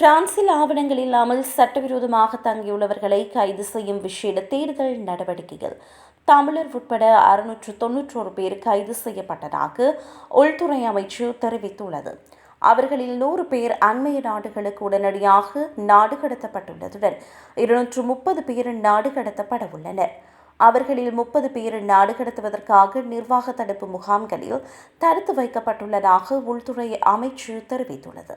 பிரான்சில் ஆவணங்கள் இல்லாமல் சட்டவிரோதமாக தங்கியுள்ளவர்களை கைது செய்யும் விஷேட தேடுதல் நடவடிக்கையில் தமிழர் உட்பட அறுநூற்று தொன்னூற்றோரு பேர் கைது செய்யப்பட்டதாக உள்துறை அமைச்சு தெரிவித்துள்ளது. அவர்களில் நூறு பேர் அண்மைய நாடுகளுக்கு உடனடியாக நாடு கடத்தப்பட்டுள்ளதுடன் இருநூற்று முப்பது பேர் நாடு கடத்தப்பட உள்ளனர். அவர்களில் முப்பது பேர் நாடு கடத்துவதற்காக நிர்வாக தடுப்பு முகாம்களில் தடுத்து வைக்கப்பட்டுள்ளதாக உள்துறை அமைச்சு தெரிவித்துள்ளது.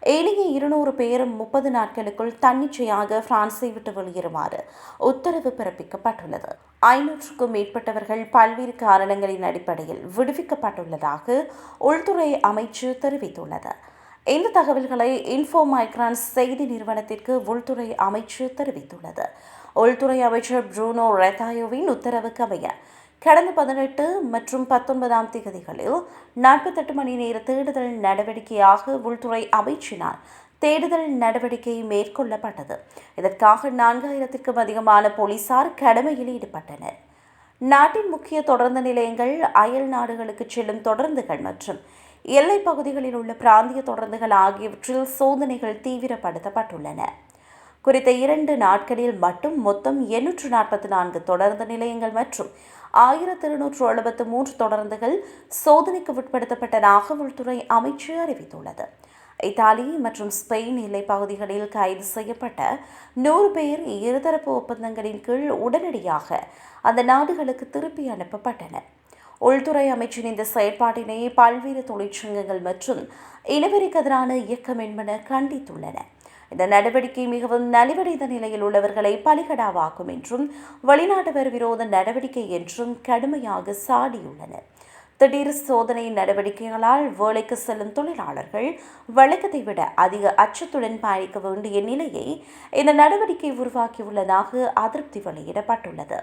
ஏனைய இருநூறு பேரும் முப்பது நாட்களுக்குள் தன்னிச்சையாக பிரான்ஸை விட்டு வெளியேறுமாறு உத்தரவு பிறப்பிக்கப்பட்டுள்ளது. ஐநூற்றுக்கும் மேற்பட்டவர்கள் பல்வேறு காரணங்களின் அடிப்படையில் விடுவிக்கப்பட்டுள்ளதாக உள்துறை அமைச்சு தெரிவித்துள்ளது. இந்த தகவல்களை இன்ஃபோ மைக்ரான்ஸ் செய்தி நிறுவனத்திற்கு உள்துறை அமைச்சு தெரிவித்துள்ளது. உள்துறை அமைச்சர் ப்ரூனோ ரெத்தாயோவின் உத்தரவுக்கு அமைய கடந்த பதினெட்டு மற்றும் பத்தொன்பதாம் திகதிகளில் நாற்பத்தெட்டு மணி நேர தேடுதல் நடவடிக்கையாக உள்துறை அமைச்சினால் தேடுதல் நடவடிக்கை மேற்கொள்ளப்பட்டது. இதற்காக நான்காயிரத்திற்கும் அதிகமான போலீசார் கடமையில் ஈடுபட்டனர். நாட்டின் முக்கிய தொடர்ந்து நிலையங்கள் அயல் நாடுகளுக்கு செல்லும் தொடர்ந்துகள் மற்றும் எல்லைப் பகுதிகளில் உள்ள பிராந்திய தொடர்ந்துகள் ஆகியவற்றில் சோதனைகள் தீவிரப்படுத்தப்பட்டுள்ளன. குறித்த இரண்டு நாட்களில் மட்டும் மொத்தம் எண்ணூற்று நாற்பத்தி நான்கு தொடர்ந்து நிலையங்கள் மற்றும் ஆயிரத்தி இருநூற்று எழுபத்து மூன்று தொடர்ந்துகள் சோதனைக்கு உட்படுத்தப்பட்டதாக உள்துறை அமைச்சு அறிவித்துள்ளது. இத்தாலி மற்றும் ஸ்பெயின் எல்லைப் பகுதிகளில் கைது செய்யப்பட்ட நூறு பேர் இருதரப்பு ஒப்பந்தங்களின் கீழ் உடனடியாக அந்த நாடுகளுக்கு திருப்பி அனுப்பப்பட்டனர் உள்துறை அமைச்சின் இந்த செயற்பாட்டினை பல்வேறு தொழிற்சங்கங்கள் மற்றும் இனவெறிக்கு எதிரான இயக்கம் என்பன கண்டித்துள்ளன. இந்த நடவடிக்கை மிகவும் நலிவடைந்த நிலையில் உள்ளவர்களை பலிகடாவாக்கும் என்றும் வெளிநாட்டவர் விரோத நடவடிக்கை என்றும் கடுமையாக சாடியுள்ளனர். திடீர் சோதனை நடவடிக்கைகளால் வேலைக்கு செல்லும் தொழிலாளர்கள் வழக்கத்தை விட அதிக அச்சத்துடன் பயணிக்க வேண்டிய நிலையை இந்த நடவடிக்கை உருவாக்கியுள்ளதாக அதிருப்தி வெளியிடப்பட்டுள்ளது.